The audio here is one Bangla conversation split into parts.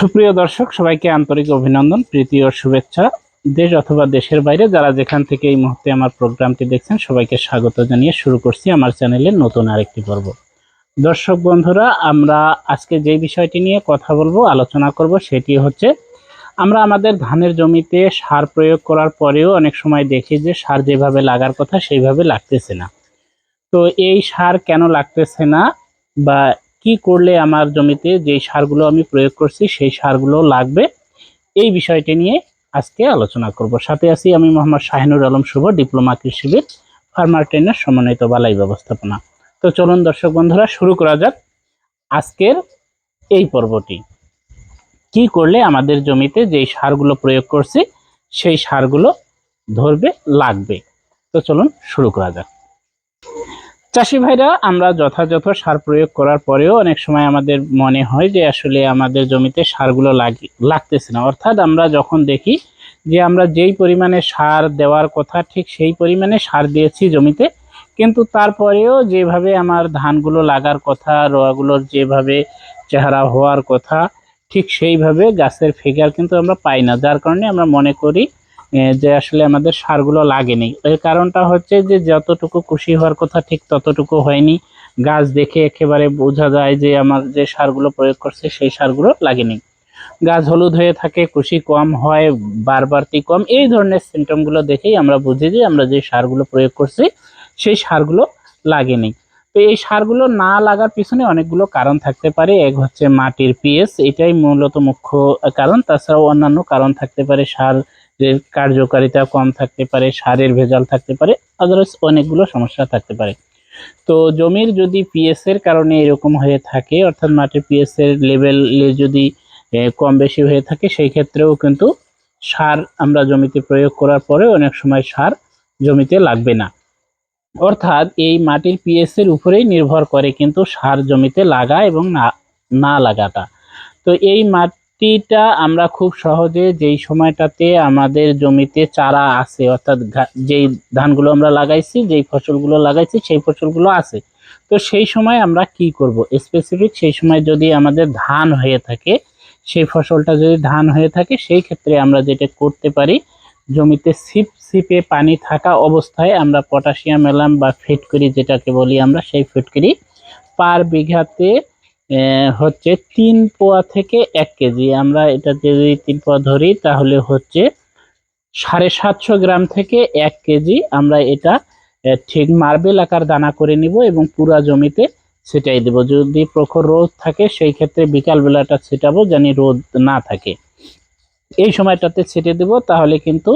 সুপ্রিয় দর্শক, সবাইকে আন্তরিক অভিনন্দন, প্রীতি ও শুভেচ্ছা। দেশ অথবা দেশের বাইরে যারা যেখান থেকে এই মুহূর্তে আমার প্রোগ্রামটি দেখছেন, সবাইকে স্বাগত জানিয়ে শুরু করছি আমার চ্যানেলের নতুন আরেকটি পর্ব। দর্শক বন্ধুরা, আমরা আজকে যে বিষয়টি নিয়ে কথা বলব, আলোচনা করব, সেটি হচ্ছে, আমরা আমাদের ধানের জমিতে সার প্রয়োগ করার পরেও অনেক সময় দেখি যে সার যেভাবে লাগার কথা সেইভাবে লাগতেছে না। তো এই সার কেন লাগতেছে না বা কি করলে আমার জমিতে যে সারগুলো আমি প্রয়োগ করছি, সেই সারগুলো লাগবে? এই বিষয়টি নিয়ে আজকে আলোচনা করব। সাথে আছি আমি মোহাম্মদ শাহিনুর আলম শুভ, ডিপ্লোমা কৃষিবিদ, ফার্মার ট্রেনার, সমন্বিত বালাই ব্যবস্থাপনা। তো চলুন দর্শক বন্ধুরা, শুরু করা যাক আজকের এই পর্বটি। কি করলে আমাদের জমিতে যেই সারগুলো প্রয়োগ করছি, সেই সারগুলো ধরবে, লাগবে? তো চলুন শুরু করা যাক। চাষি ভাইরা, আমরা যথাযথ সার প্রয়োগ করার পরেও অনেক সময় আমাদের মনে হয় যে আসলে আমাদের জমিতে সারগুলো লাগি, লাগতেছে না। অর্থাৎ আমরা যখন দেখি যে আমরা যেই পরিমাণে সার দেওয়ার কথা, ঠিক সেই পরিমাণে সার দিয়েছি জমিতে, কিন্তু তারপরেও যেভাবে আমার ধানগুলো লাগার কথা, রোয়াগুলোর যেভাবে চেহারা হওয়ার কথা, ঠিক সেইভাবে গাছের ফিগার কিন্তু আমরা পাই না। যার কারণে আমরা মনে করি যে আসলে আমাদের সারগুলো লাগেনি। এর কারণটা হচ্ছে যে যতটুকু খুশি হওয়ার কথা ঠিক ততটুকু হয়নি। গাছ দেখে একেবারে বোঝা যায় যে আমার যে সারগুলো প্রয়োগ করছে সেই সারগুলো লাগেনি। গাছ হলুদ হয়ে থাকে কুশি কম হয়, বারবারতি কম। এই ধরনের সিমটমগুলো দেখেই আমরা বুঝি যে আমরা যে সারগুলো প্রয়োগ করছি সেই সারগুলো লাগেনি। তো এই সারগুলো না লাগার পিছনে অনেকগুলো কারণ থাকতে পারে। এক হচ্ছে মাটির পিএস এটাই মূলত মুখ্য কারণ। তাছাড়াও অন্যান্য কারণ থাকতে পারে সার কার্যকারিতা কম থাকতে পারে, সারের ভেজাল থাকতে পারে আদারস অনেকগুলো সমস্যা থাকতে পারে। তো জমির যদি পিএস এর কারণে এরকম হয়ে থাকে, অর্থাৎ মাটির পিএস এর লেভেল যদি কম বেশি হয়ে থাকে, সেই ক্ষেত্রেও কিন্তু সার আমরা জমিতে প্রয়োগ করার পরে অনেক সময় সার জমিতে লাগবে না। অর্থাৎ এই মাটির পিএস এর উপরেই নির্ভর করে কিন্তু সার জমিতে লাগা এবং না না লাগাটা। তো এই মাটিটা আমরা খুব সহজে যেই সময়টাতে আমাদের জমিতে চারা আছে, অর্থাৎ যেই ধানগুলো আমরা লাগাইছি, যেই ফসলগুলো লাগাইছি, সেই ফসলগুলো আছে। তো সেই সময় আমরা কি করব? স্পেসিফিক সেই সময় যদি আমাদের ধান হয়ে থাকে, সেই ফসলটা যদি ধান হয়ে থাকে, সেই ক্ষেত্রে আমরা যেটা করতে পারি, জমিতে সিপ সিপে পানি থাকা অবস্থায় আমরা পটাশিয়াম, এলাম বা ফিটকরি যেটাকে বলি আমরা, সেই ফিটকরি পার বিঘাতে হচ্ছে তিন পোয়া থেকে এক কেজি। আমরা এটা যদি তিন পোয়া ধরি, তাহলে হচ্ছে সাড়ে সাতশো গ্রাম থেকে এক কেজি আমরা এটা ঠিক মার্বেল আকার দানা করে নিব এবং পুরা জমিতে ছিটাই দেব। যদি প্রখর রোদ থাকে, সেই ক্ষেত্রে বিকালবেলাটা ছিটাবো জানি রোদ না থাকে। এই সময়টাতে ছেটে দেব, তাহলে কিন্তু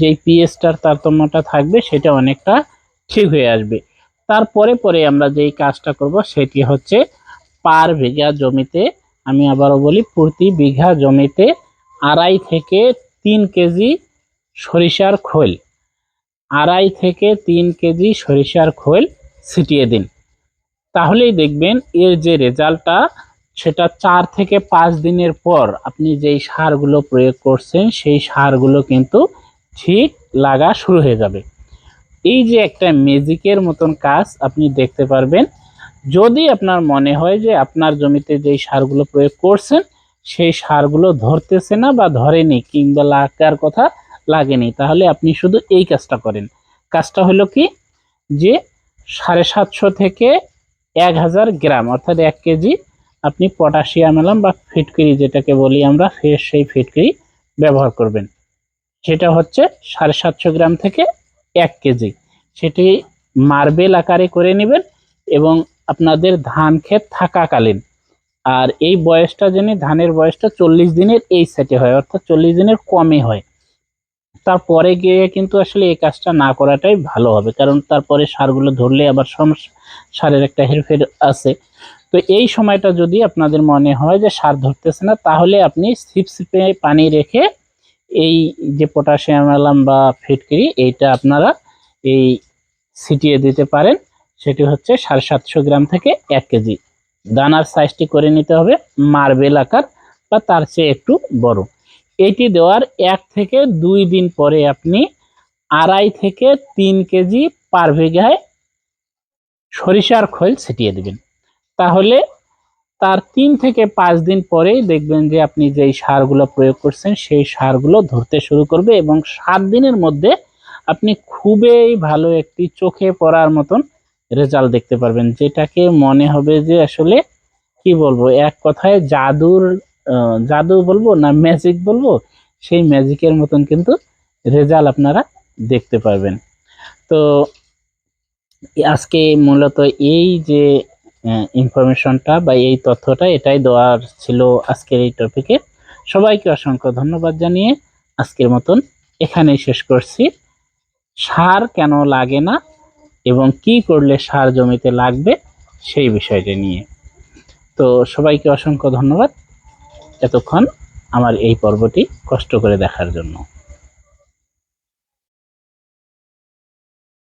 যেই পিএসটার তারতম্যটা থাকবে, সেটা অনেকটা ঠিক হয়ে আসবে। তারপরে পরে আমরা যেই কাজটা করব, সেটি হচ্ছে পার বিঘা জমিতে, আমি আবারও বলি, প্রতি বিঘা জমিতে আড়াই থেকে তিন কেজি সরিষার খোল, আড়াই থেকে তিন কেজি সরিষার খোল ছিটিয়ে দিন। তাহলেই দেখবেন এর যে রেজাল্টটা, সেটা চার থেকে পাঁচ দিনের পর আপনি যেই সারগুলো প্রয়োগ করছেন, সেই সারগুলো কিন্তু ঠিক লাগা শুরু হয়ে যাবে। এই যে একটা ম্যাজিকের মতন কাজ আপনি দেখতে পারবেন যদি আপনার মনে হয় যে আপনার জমিতে যেই সারগুলো প্রয়োগ করছেন, সেই সারগুলো ধরতেছে না বা ধরেনি কিংবা লাগার কথা লাগেনি, তাহলে আপনি শুধু এই কাজটা করেন। কাজটা হলো কি? যে সাড়ে সাতশো থেকে এক হাজার গ্রাম, অর্থাৎ এক কেজি আপনি পটাশিয়াম এলাম বা ফিটকিরি যেটাকে বলি আমরা ফ্রেশ সেই ফিটকিরি ব্যবহার করবেন। সেটা হচ্ছে সাড়ে সাতশো গ্রাম থেকে এক কেজি। সেটি মার্বেল আকারে করে নেবেন এবং আপনাদের ধান ক্ষেত থাকাকালীন। আর এই বয়সটা জেনে ধানের বয়সটা চল্লিশ দিনের এই সেটে হয়, অর্থাৎ চল্লিশ দিনের কমে হয়। তারপরে গিয়ে কিন্তু আসলে এই কাজটা না করাটাই ভালো হবে, কারণ তারপরে সারগুলো ধরলে আবার সারের একটা হেরফের আছে। তো এই সময়টা যদি আপনাদের মনে হয় যে সার ধরতেছে না, তাহলে আপনি সিপ সিপে পানি রেখে এই যে পটাশিয়াম, অ্যালাম বা ফিটকিরি, এইটা আপনারা এই ছিটিয়ে দিতে পারেন। সেটি হচ্ছে সাড়ে সাতশো গ্রাম থেকে এক কেজি। দানার সাইজটি করে নিতে হবে মার্বেল আকার বা তার চেয়ে একটু বড়। এটি দেওয়ার এক থেকে দুই দিন পরে আপনি আড়াই থেকে তিন কেজি পার বিঘায় সরিষার খোল ছিটিয়ে দেবেন। তাহলে তার তিন থেকে পাঁচ দিন পরেই দেখবেন যে আপনি যেই সারগুলো প্রয়োগ করছেন, সেই সারগুলো ধরতে শুরু করবে এবং সাত দিনের মধ্যে আপনি খুবই ভালো একটি চোখে পড়ার মতন রেজাল্ট দেখতে পারবেন, যেটাকে মনে হবে যে আসলে কি বলব, এক কথায় জাদুর জাদু বলব না ম্যাজিক বলব, সেই ম্যাজিকের মতন কিন্তু রেজাল্ট আপনারা দেখতে পারবেন। তো আজকে মূলত এই যে ইনফরমেশনটা বা এই তথ্যটা এটাই দেওয়ার ছিল আজকের এই টপিকে সবাইকে অসংখ্য ধন্যবাদ জানিয়ে আজকের মতন এখানেই শেষ করছি। সার কেন লাগে না? এবং কি করলে সার জমিতে লাগবে সেই বিষয়টা নিয়ে। তো সবাইকে অসংখ্য ধন্যবাদ। এতক্ষণ আমার এই পর্বটি কষ্ট করে দেখার জন্য।